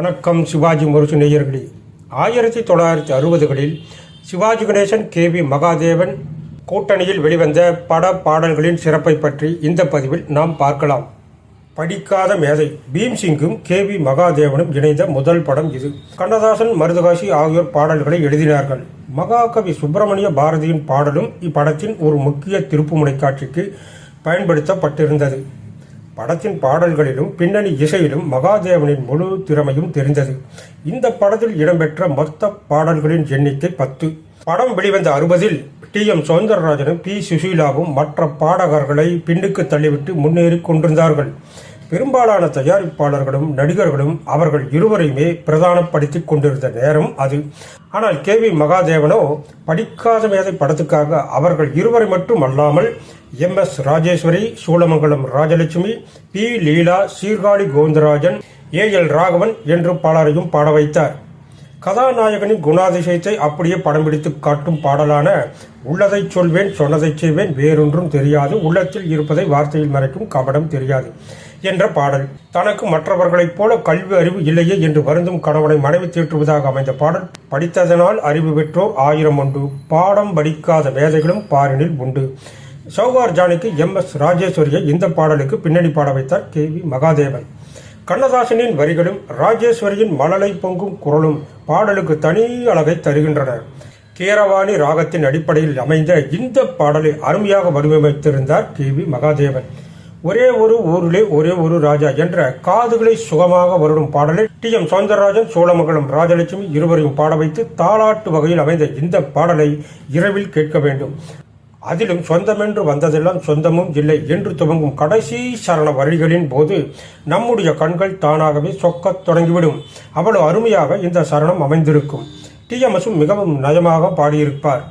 வணக்கம் சிவாஜி முரசு நேயர்களே. ஆயிரத்தி தொள்ளாயிரத்தி அறுபதுகளில் சிவாஜி கணேசன் கே வி மகாதேவன் கூட்டணியில் வெளிவந்த பட பாடல்களின் சிறப்பை பற்றி இந்த பதிவில் நாம் பார்க்கலாம். படிக்காத மேதை பீம்சிங்கும் கே வி மகாதேவனும் இணைந்த முதல் படம் இது. கண்ணதாசன் மருதகாசி ஆகியோர் பாடல்களை எழுதினார்கள். மகாகவி சுப்பிரமணிய பாரதியின் பாடலும் இப்படத்தின் ஒரு முக்கிய திருப்புமுனை காட்சிக்கு பயன்படுத்தப்பட்டிருந்தது. படத்தின் பாடல்களிலும் பின்னணி இசையிலும் மகாதேவனின் முழு திறமையும் தெரிந்தது. இந்த படத்தில் இடம்பெற்ற மொத்த பாடல்களின் எண்ணிக்கை பத்து. படம் வெளிவந்த அறுபதில் டி. எம். சௌந்தரராஜனும் பி. சுசீலாவும் மற்ற பாடகர்களை பின்னுக்கு தள்ளிவிட்டு முன்னேறி கொண்டிருந்தார்கள். பெரும்பாலான தயாரிப்பாளர்களும் நடிகர்களும் அவர்கள் இருவரையுமே பிரதானப்படுத்திக் கொண்டிருந்த நேரம் அது. ஆனால் கே வி மகாதேவனோ படிக்காத மேதை படத்துக்காக அவர்கள் இருவரை மட்டும் அல்லாமல் M S Rajeswari Soolamangalam Rajalakshmi P Leela Sirkazhi Govindarajan A L Raghavan என்று பலரையும் பாட வைத்தார். கதாநாயகனின் குணாதிசயத்தை அப்படியே படம் பிடித்து காட்டும் பாடலான உள்ளதை சொல்வேன் சொன்னதை செய்வேன் வேறொன்றும் தெரியாது உள்ளத்தில் இருப்பதை வார்த்தையில் மறைக்கும் கபடம் தெரியாது. என்ற பாடல். தனக்கு மற்றவர்களைப் போல கல்வி அறிவு இல்லையே என்று வருந்தும் கணவனை மனைவி தீற்றுவதாக அமைந்த பாடல். படித்ததனால் அறிவு பெற்றோர் ஆயிரம் உண்டு. பாடம் படிக்காத வேதைகளும் பாரினில் உண்டு. சௌகார் ஜானிக்கு எம். எஸ். ராஜேஸ்வரியை இந்த பாடலுக்கு பின்னணி பாட வைத்தார் கே. வி. மகாதேவன். கண்ணதாசனின் வரிகளும் ராஜேஸ்வரியின் மழலை பொங்கும் குரலும் பாடலுக்கு தனி அழகை தருகின்றன. கீரவாணி ராகத்தின் அடிப்படையில் அமைந்த இந்த பாடலை அருமையாக வடிவமைத்திருந்தார் கே. வி. மகாதேவன். ஒரே ஒரு ஊரிலே ஒரே ஒரு ராஜா என்ற காதுகளை சுகமாக வருடும் பாடலை டி. எம். சௌந்தரராஜன் சோழமங்கலம் ராஜலட்சுமி இருவரையும் பாட வைத்து தாளாட்டு வகையில் அமைந்த இந்த பாடலை இரவில் கேட்க வேண்டும். அதிலும் சொந்தமென்று வந்ததெல்லாம் சொந்தமும் இல்லை என்று துவங்கும் கடைசி சரண வரிகளின் போது நம்முடைய கண்கள் தானாகவே சொக்கத் தொடங்கிவிடும். அவ்வளவு அருமையாக இந்த சரணம் அமைந்திருக்கும். டிஎம்எஸும் மிகவும் நயமாக பாடியிருப்பார்.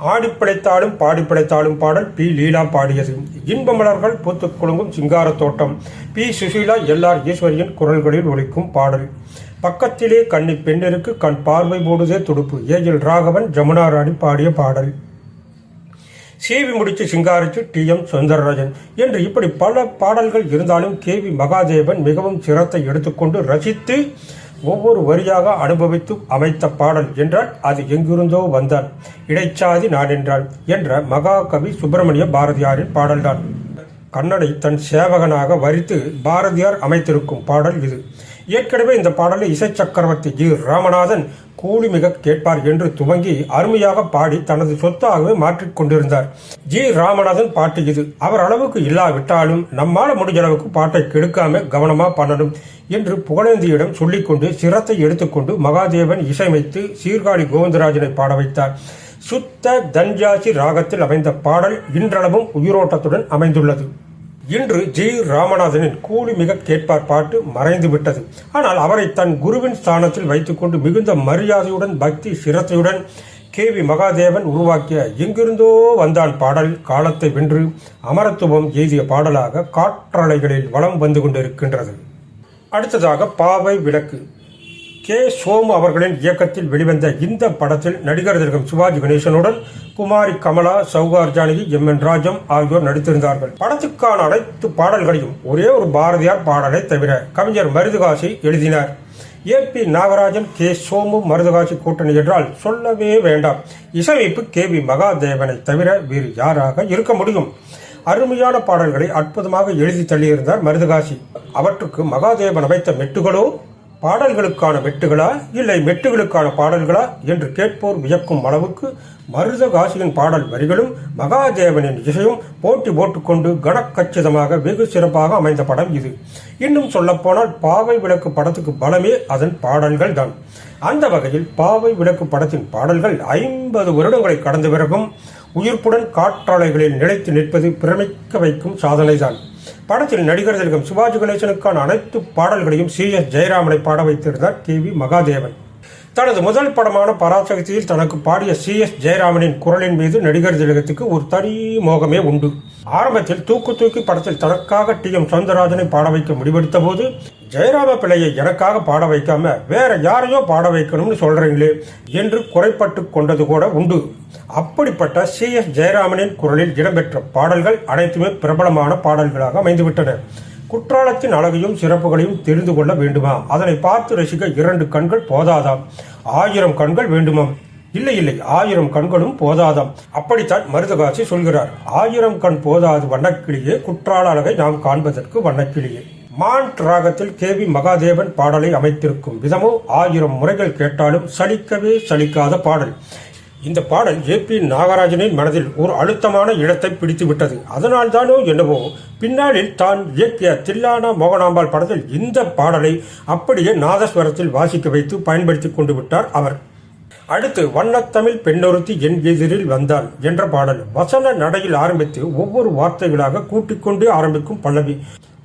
ஆடிப்படைத்தாலும் பாடிப்படைத்தாலும் பாடல் பி லீலா பாடியது. இன்பமலர்கள் பூத்து குலுங்கும் சிங்கார தோட்டம். பி சுசீலா எல்ஆர் ஈஸ்வரியின் குரல்களில் ஒலிக்கும் பாடல். பக்கத்திலே கண்ணி பெண்ணிற்கு கண் பார்வை போடுதே துடுப்பு. ஏஜில் ராகவன் ஜமுனா ராணி பாடிய பாடல். சேவி முடிச்சு சிங்காரிச்சு டி எம் சுந்தரராஜன். என்று இப்படி பல பாடல்கள் இருந்தாலும் கே வி மகாதேவன் மிகவும் சிரத்தை எடுத்துக்கொண்டு ரசித்து ஒவ்வொரு வரியாக அனுபவித்து அமைத்த பாடல் என்றால் அது எங்கிருந்தோ வந்தான். இடைச்சாதி நான் என்றான் என்ற மகாகவி சுப்பிரமணிய பாரதியாரின் பாடல்தான். கண்ணனை தன் சேவகனாக வரித்து பாரதியார் அமைத்திருக்கும் பாடல் இது. ஏற்கனவே இந்த பாடலை இசை சக்கரவர்த்தி ஜி ராமநாதன் கூலி மிக கேட்பார் என்று துவங்கி அருமையாக பாடி தனது சொத்தாகவே மாற்றிக் கொண்டிருந்தார். ஜி ராமநாதன் பாட்டு இது. அவர் அளவுக்கு இல்லாவிட்டாலும் நம்மால் முடிஞ்ச அளவுக்கு பாட்டை கெடுக்காம கவனமா பண்ணணும் என்று புகழேந்தியிடம் சொல்லிக்கொண்டு சிரத்தை எடுத்துக்கொண்டு மகாதேவன் இசையமைத்து சீர்காழி கோவிந்தராஜனை பாட வைத்தார். சுத்த தன்ஜாசி ராகத்தில் அமைந்த பாடல் இன்றளவும் உயிரோட்டத்துடன் அமைந்துள்ளது. இன்று ஜி ராமநாதனின் கூலி மிக கேட்பார் பாட்டு மறைந்து விட்டது. ஆனால் அவரை தன் குருவின் ஸ்தானத்தில் வைத்துக்கொண்டு மிகுந்த மரியாதையுடன் பக்தி சிரத்தையுடன் கே வி மகாதேவன் உருவாக்கிய எங்கிருந்தோ வந்தான் பாடல் காலத்தை வென்று அமரத்துவம் எய்திய பாடலாக காற்றலைகளில் வலம் வந்து கொண்டிருக்கின்றது. அடுத்ததாக பாவை விளக்கு. கே. சோமு அவர்களின் இயக்கத்தில் வெளிவந்த இந்த படத்தில் நடிகர் திலகம் சிவாஜி கணேசனுடன் குமாரி கமலா சௌகார் ஜானகி எம். என். ராஜம் ஆகியோர் நடித்திருந்தார்கள். படத்துக்கான அனைத்து பாடல்களையும் ஒரே ஒரு பாரதியார் பாடலை தவிர கவிஞர் மருதுகாசி எழுதினார். A. P. Nagarajan K. Somu Marudhakasi கூட்டணி என்றால் சொல்லவே வேண்டாம். இசையமைப்பு கே. வி. மகாதேவனை தவிர வேறு யாராக இருக்க முடியும்? அருமையான பாடல்களை அற்புதமாக எழுதி தள்ளியிருந்தார் மருதுகாசி. அவற்றுக்கு மகாதேவன் அமைத்த மெட்டுகளோ பாடல்களுக்கான மெட்டுகளா இல்லை மெட்டுகளுக்கான பாடல்களா என்று கேட்போர் வியக்கும் அளவுக்கு மருதகாசியின் பாடல் வரிகளும் மகாதேவனின் இசையும் போட்டி போட்டுக்கொண்டு கனக்கச்சிதமாக வெகு சிறப்பாக அமைந்த படம் இது. இன்னும் சொல்லப்போனால் பாவை விளக்கு படத்துக்கு பலமே அதன் பாடல்கள் தான். அந்த வகையில் பாவை விளக்கு படத்தின் பாடல்கள் ஐம்பது வருடங்களை கடந்த பிறகும் உயிர்ப்புடன் காற்றாலைகளில் நிலைத்து நிற்பது பிரமிக்க வைக்கும் சாதனைதான். படத்தில் நடிகர் திலகம் சிவாஜி கணேசனுக்கான அனைத்து பாடல்களையும் சி எஸ் ஜெயராமனை பாட வைத்திருந்தார் கே வி மகாதேவன். தனது முதல் படமான பராசக்தியில் தனக்கு பாடிய சி எஸ் ஜெயராமனின் குரலின் மீது நடிகர் திலகத்துக்கு ஒரு தனி மோகமே உண்டு. ஆரம்பத்தில் தூக்கு தூக்கி படத்தில் தனக்காக டி எம் சௌந்தரராஜனை பாட வைக்க முடிவெடுத்த போது ஜெயராம பிள்ளையை எனக்காக பாட வைக்காம வேற யாரையோ பாட வைக்கணும்னு சொல்றீங்களே என்று குறைப்பட்டு கொண்டது கூட உண்டு. அப்படிப்பட்ட சி. எஸ். ஜெயராமனின் குரலில் இடம்பெற்ற பாடல்கள் அனைத்துமே பிரபலமான பாடல்களாக அமைந்துவிட்டன. குற்றாலத்தின் அழகையும் சிறப்புகளையும் தெரிந்து கொள்ள வேண்டுமா? அதனை பார்த்து ரசிக்க இரண்டு கண்கள் போதாதாம். ஆயிரம் கண்கள் வேண்டுமாம் இல்லை இல்லை ஆயிரம் கண்களும் போதாதாம். அப்படித்தான் மருதகாசி சொல்கிறார். ஆயிரம் கண் போதாது வண்ணக்கிளியே குற்றால அழகை நாம் காண்பதற்கு வண்ணக்கிளியே. மான் ராகத்தில் கே வி மகாதேவன் பாடலை அமைத்திருக்கும் விதமோ ஆயிரம் முறைகள் கேட்டாலும் சலிக்கவே சலிக்காத பாடல். இந்த பாடல் ஏ பி நாகராஜனின் மனதில் ஒரு அழுத்தமான இடத்தை பிடித்துவிட்டது. அதனால்தானோ அதனால் தானோ என்னவோ பின்னாளில் தான் இயக்கிய தில்லானா மோகனாம்பாள் படத்தில் இந்த பாடலை அப்படியே நாதஸ்வரத்தில் வாசிக்க வைத்து பயன்படுத்தி கொண்டு விட்டார் அவர். அடுத்து வண்ணத்தமிழ் பெண்ணொருத்தி என் எதிரில் வந்தாள் என்ற பாடல். வசன நடையில் ஆரம்பித்து ஒவ்வொரு வார்த்தைகளாக கூட்டிக்கொண்டே ஆரம்பிக்கும் பல்லவி.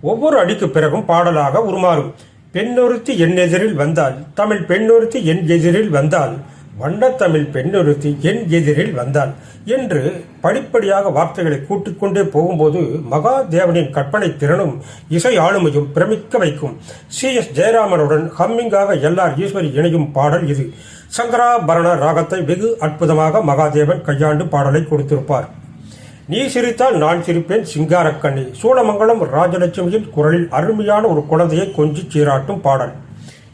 ஒவ்வொரு அடிக்கு பிறகும் பாடலாக உருமாறும். பெண்ணொருத்தி என் எதிரில் வந்தால் தமிழ் பெண்ணொருத்தி என் எதிரில் வந்தால் வண்ணத்தமிழ் பெண்ணொருத்தி என் எதிரில் வந்தாள் என்று படிப்படியாக வார்த்தைகளை கூட்டிக்கொண்டே போகும்போது மகாதேவனின் கற்பனை திறனும் இசை ஆளுமையும் பிரமிக்க வைக்கும். சி. எஸ். ஜெயராமனுடன் ஹம்மிங்காக எல்லார் ஈஸ்வரி இணையும் பாடல் இது. சங்கராபரண ராகத்தை வெகு அற்புதமாக மகாதேவன் கையாண்டு பாடலை கொடுத்திருப்பார். நீ சிரித்தால் நான் சிரிப்பேன் சிங்காரக்கண்ணி. சூளமங்கலம் ராஜலட்சுமியின் குரலில் அருமையான ஒரு குழந்தையை கொஞ்சி சீராட்டும் பாடல்.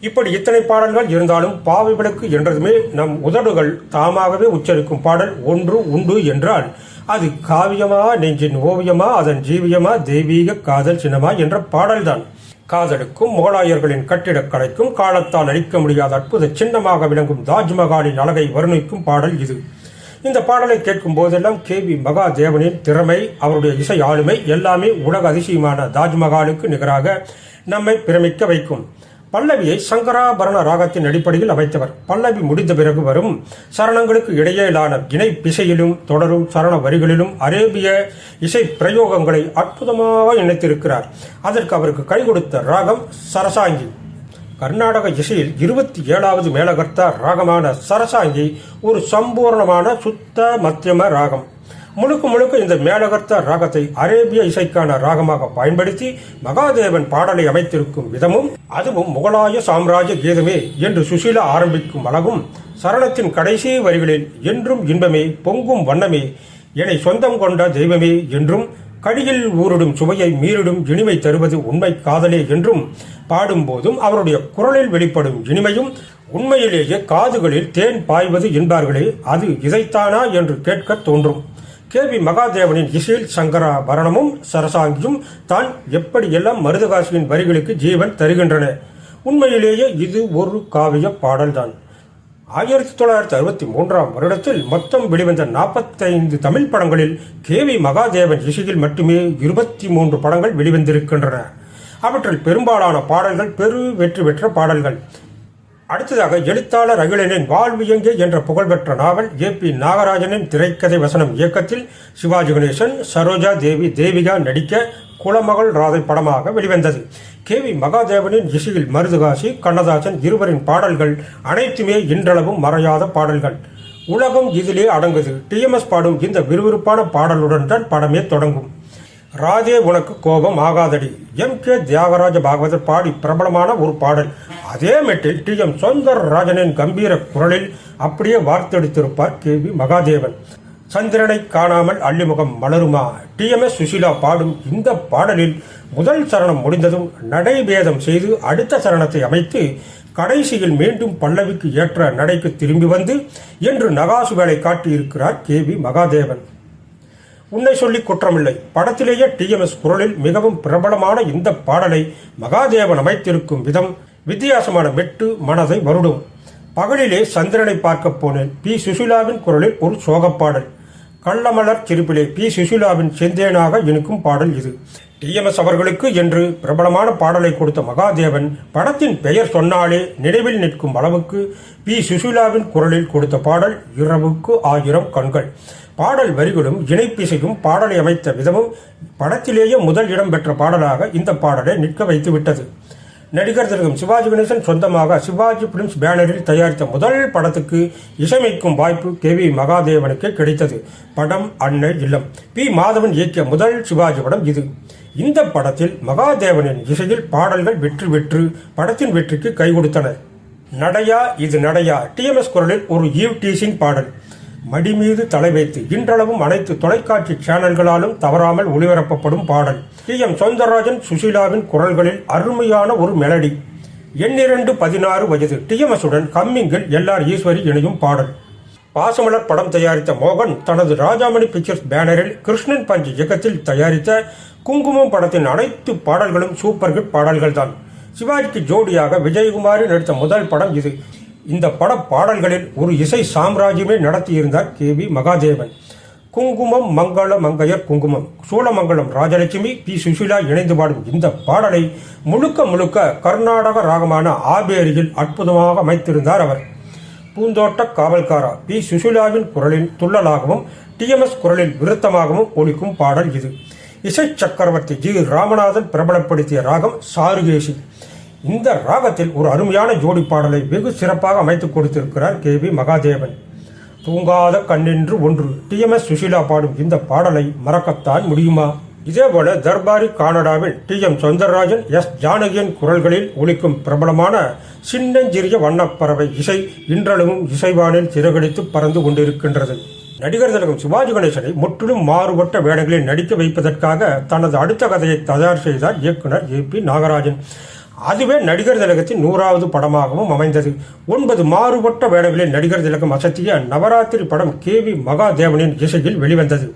இப்படி இத்தனை பாடல்கள் இருந்தாலும் பாவை விளக்கு என்றதுமே நம் உதடுகள் தாமாகவே உச்சரிக்கும் பாடல் ஒன்று உண்டு என்றால் அது காவியமா நெஞ்சின் ஓவியமா அதன் ஜீவியமா தெய்வீக காதல் சின்னமா என்ற பாடல்தான். காதலுக்கும் முகலாயர்களின் கட்டிடக்கலைக்கும் காலத்தால் அழிக்க முடியாத அற்புத சின்னமாக விளங்கும் தாஜ்மஹாலின் அழகை வர்ணிக்கும் பாடல் இது. இந்த பாடலை கேட்கும் போதெல்லாம் கே வி மகாதேவனின் திறமை அவருடைய இசை ஆளுமை எல்லாமே உலக அதிசயமான தாஜ்மஹாலுக்கு நிகராக நம்மை பிரமிக்க வைக்கும். பல்லவியை சங்கராபரண ராகத்தின் அடிப்படையில் அமைத்தவர். பல்லவி முடிந்த பிறகு வரும் சரணங்களுக்கு இடையிலான இணை பிசையிலும் தொடரும் சரண வரிகளிலும் அரேபிய இசை பிரயோகங்களை அற்புதமாக இணைத்திருக்கிறார். அதற்கு அவருக்கு கை கொடுத்த ராகம் சரசாங்கி. கர்நாடக இசையில் இருபத்தி ஏழாவது மேலகர்த்தா ராகமான சரசாங்கி ஒரு சம்பூர்ணமான சுத்த மத்தியம ராகம். முழுக்க முழுக்க இந்த மேலகர்த்தா ராகத்தை அரேபிய இசைக்கான ராகமாக பயன்படுத்தி மகாதேவன் பாடலை அமைத்திருக்கும் விதமும் அதுவும் முகலாய சாம்ராஜ்ய கீதமே என்று சுசீலா ஆரம்பிக்கும் அழகும் சரணத்தின் கடைசி வரிகளில் என்றும் இன்பமே பொங்கும் வண்ணமே என்னை சொந்தம் கொண்ட தெய்வமே என்றும் கடியில் ஊரிடும் சுவையை மீறிடும் இனிமை தருவது உண்மை காதலே என்றும் பாடும்போதும் அவருடைய குரலில் வெளிப்படும் இனிமையும் உண்மையிலேயே காதுகளில் தேன் பாய்வது என்பார்களே அது இதைத்தானா என்று கேட்க தோன்றும். கே. வி. மகாதேவனின் இசையில் சங்கரா பரணமும் சரசாங்கியும் தான் எப்படியெல்லாம் மருதகாசியின் வரிகளுக்கு ஜீவன் தருகின்றன? உண்மையிலேயே இது ஒரு காவிய பாடல்தான். ஆயிரத்தி தொள்ளாயிரத்தி அறுபத்தி மூன்றாம் வருடத்தில் மொத்தம் வெளிவந்த நாற்பத்தைந்து தமிழ் படங்களில் கே. வி. மகாதேவன் இசையில் மட்டுமே இருபத்தி மூன்று படங்கள் வெளிவந்திருக்கின்றன. அவற்றில் பெரும்பாலான பாடல்கள் பெரு வெற்றி பெற்ற பாடல்கள். அடுத்ததாக எழுத்தாளர் அகிலனின் வாழ்வியங்கே என்ற புகழ்பெற்ற நாவல் ஏ பி நாகராஜனின் திரைக்கதை வசனம் இயக்கத்தில் சிவாஜி கணேசன் சரோஜா தேவி தேவிகா நடிக்க குலமகள் ராதை படமாக வெளிவந்தது. கே வி மகாதேவனின் இசையில் மருதுகாசி கண்ணதாசன் இருவரின் பாடல்கள் அனைத்துமே இன்றளவும் மறையாத பாடல்கள். உலகம் இதிலே அடங்குது. டிஎம்எஸ் பாடும் இந்த விறுவிறுப்பான பாடலுடன் தான் படமே தொடங்கும். ராஜே உனக்கு கோபம் ஆகாதடி. எம். கே. தியாகராஜ பாகவதர் பாடி பிரபலமான ஒரு பாடல். அதே மெட்டில் டி. எம். சுந்தர் ராஜனின் கம்பீர குரலில் அப்படியே வார்த்தெடுத்திருப்பார் கே. வி. மகாதேவன். சந்திரனை காணாமல் அள்ளிமுகம் மலருமா? டிஎம்எஸ் சுஷிலா பாடும் இந்த பாடலில் முதல் சரணம் முடிந்ததும் நடைபேதம் செய்து அடுத்த சரணத்தை அமைத்து கடைசியில் மீண்டும் பல்லவிக்கு ஏற்ற நடைக்கு திரும்பி வந்து என்று நகாசு வேலை காட்டியிருக்கிறார் கே. வி. மகாதேவன். உன்னை சொல்லி குற்றமில்லை. படத்திலேயே டிஎம்எஸ் குரலில் மிகவும் பிரபலமான இந்த பாடலை மகாதேவன் அமைத்திருக்கும் விதம் வித்தியாசமான மெட்டு மனதை வருடும். பகலிலே சந்திரனை பார்க்க போனேன். பி. சுசிலாவின் குரலில் ஒரு சோகப்பாடல். கள்ளமலர் சிரிப்பிலே பி. சுசிலாவின் செந்தேனாக இனிக்கும் பாடல் இது. டிஎம்எஸ் அவர்களுக்கு என்று பிரபலமான பாடலை கொடுத்த மகாதேவன் படத்தின் பெயர் சொன்னாலே நினைவில் நிற்கும் அளவுக்கு பி. சுசிலாவின் குரலில் கொடுத்த பாடல் இரவுக்கு ஆயிரம் கண்கள். பாடல் வரிகளும் இணைப்பிசையும் பாடலை அமைத்த விதமும் படத்திலேயே முதல் இடம் பெற்ற பாடலாக இந்த பாடலை நிற்க வைத்து விட்டது. நடிகர் திலகம் சிவாஜி கணேசன் சொந்தமாக சிவாஜி பிலிம்ஸ் பேனரில் தயாரித்த முதல் படத்துக்கு இசையமைக்கும் வாய்ப்பு கே வி மகாதேவனுக்கு கிடைத்தது. படம் அன்னை இல்லம். பி மாதவன் இயக்கிய முதல் சிவாஜி படம் இது. இந்த படத்தில் மகாதேவனின் இசையில் பாடல்கள் வெற்றி வெற்று படத்தின் வெற்றிக்கு கை கொடுத்தன. நடையா இது நடையா டிஎம்எஸ் குரலில் ஒரு ஈவ் டீசிங் பாடல். மடி மீது தலை வைத்து இன்றளவும் அனைத்து தொலைக்காட்சி சேனல்களாலும் தவறாமல் ஒளிபரப்பப்படும் பாடல். D M. சௌந்தரராஜன் சுஷீலாவின் குரல்களில் அருமையான ஒரு மெலடி எண்ணிரண்டு பதினாறு வயது. டிஎம்எஸுடன் கம்மிங்கில் எல்ஆர் ஈஸ்வரி இணையும் பாடல். பாசமலர் படம் தயாரித்த மோகன் தனது ராஜாமணி பிக்சர்ஸ் பேனரில் கிருஷ்ணன் பஞ்ச் இயக்கத்தில் தயாரித்த குங்குமம் படத்தின் அனைத்து பாடல்களும் சூப்பர் ஹிட் பாடல்கள்தான். சிவாஜிக்கு ஜோடியாக விஜயகுமாரி நடித்த முதல் படம் இது. இந்த பட பாடல்களில் ஒரு இசை சாம்ராஜ்யமே நடத்தியிருந்தார் கே வி மகாதேவன். குங்குமம் மங்கள மங்கையர் குங்குமம் சூளமங்கலம் ராஜலட்சுமி பி. சுஷீலா இணைந்து பாடும் இந்த பாடலை முழுக்க முழுக்க கர்நாடக ராகமான ஆபேரியில் அற்புதமாக அமைத்திருந்தார் அவர். பூந்தோட்ட காவல்காரா பி. சுஷீலாவின் குரலின் துள்ளலாகவும் டிஎம்எஸ் குரலில் விருத்தமாகவும் ஒழிக்கும் பாடல் இது. இசை சக்கரவர்த்தி ஜி. ராமநாதன் பிரபலப்படுத்திய ராகம் சாருகேசி. இந்த ராகத்தில் ஒரு அருமையான ஜோடி பாடலை வெகு சிறப்பாக அமைத்துக் கொடுத்திருக்கிறார் கே வி மகாதேவன். தூங்காத கண்ணென்று ஒன்று டிஎம்எஸ் சுஷீலா பாடும் இந்த பாடலை மறக்கத்தான் முடியுமா? இதேபோல தர்பாரி கானடாவில் டி எம் சௌந்தரராஜன் எஸ் ஜானகியின் குரல்களில் ஒலிக்கும் பிரபலமான சின்னஞ்சிறிய வண்ணப்பறவை இசை இன்றளவும் இசைவானில் சிறகடித்து பறந்து கொண்டிருக்கின்றது. நடிகர் திலகம் சிவாஜி கணேசனை முற்றிலும் மாறுபட்ட வேடங்களில் நடிக்க வைப்பதற்காக தனது அடுத்த கதையை தயார் செய்தார் இயக்குனர் ஏ பி நாகராஜன். அதுவே நடிகர் திலகத்தின் நூறாவது படமாகவும் அமைந்தது. ஒன்பது மாறுபட்ட வேடங்களில் நடிகர் திலகம் அசத்திய நவராத்திரி படம் கே வி மகாதேவனின் இசையில் வெளிவந்தது.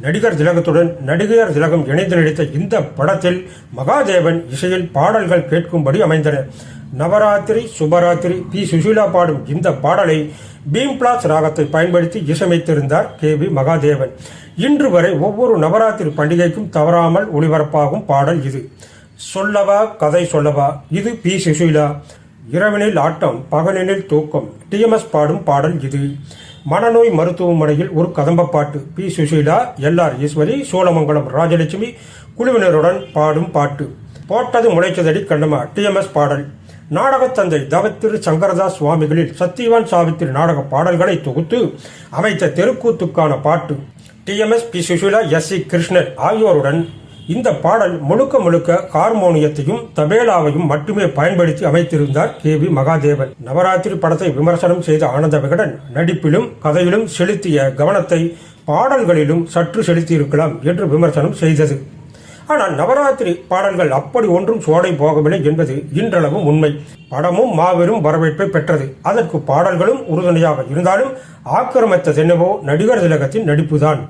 நடிகர் திலகத்துடன் நடிகர் திலகம் இணைந்து நடித்த இந்த படத்தில் மகாதேவன் இசையில் பாடல்கள் கேட்கும்படி அமைந்தன. நவராத்திரி சுபராத்திரி பி. சுஷீலா பாடும் இந்த பாடலை பீம் பிளாஸ் ராகத்தை பயன்படுத்தி இசையமைத்திருந்தார் கே. வி. மகாதேவன். இன்று வரை ஒவ்வொரு நவராத்திரி பண்டிகைக்கும் தவறாமல் ஒளிபரப்பாகும் பாடல் இது. சொல்லவா கதை சொல்லவா? இது பி. சுஷீலா இரவினில் ஆட்டம் பகலினில் தூக்கம். டிஎம்எஸ் பாடும் பாடல் இது. மனநோய் மருத்துவமனையில் ஒரு கதம்ப பாட்டு. P. Susheela L R Eswari Soolamangalam Rajalakshmi குழுவினருடன் பாடும் பாட்டு. போட்டது முளைச்சதடி கண்ணமா டிஎம்எஸ் பாடல். நாடகத் தந்தை தவத்திரு சங்கரதாஸ் சுவாமிகளில் சத்தியவான் சாவித்திரி நாடக பாடல்களை தொகுத்து அமைத்த தெருக்கூத்துக்கான பாட்டு. TMS P. Susheela S. C. Krishnan ஆகியோருடன் இந்த பாடல் முழுக்க முழுக்க ஹார்மோனியத்தையும் தபேலாவையும் மட்டுமே பயன்படுத்தி அமைத்திருந்தார் கே வி மகாதேவன். நவராத்திரி படத்தை விமர்சனம் செய்த ஆனந்த விகடன் நடிப்பிலும் கதையிலும் செலுத்திய கவனத்தை பாடல்களிலும் சற்று செலுத்தியிருக்கலாம் என்று விமர்சனம் செய்தது. ஆனால் நவராத்திரி பாடல்கள் அப்படி ஒன்றும் சோடை போகவில்லை என்பது இன்றளவும் உண்மை. படமும் மாபெரும் வரவேற்பை பெற்றது. அதற்கு பாடல்களும் உறுதுணையாக இருந்தாலும் ஆக்கிரமித்ததென்னவோ நடிகர் திலகத்தின் நடிப்புதான்.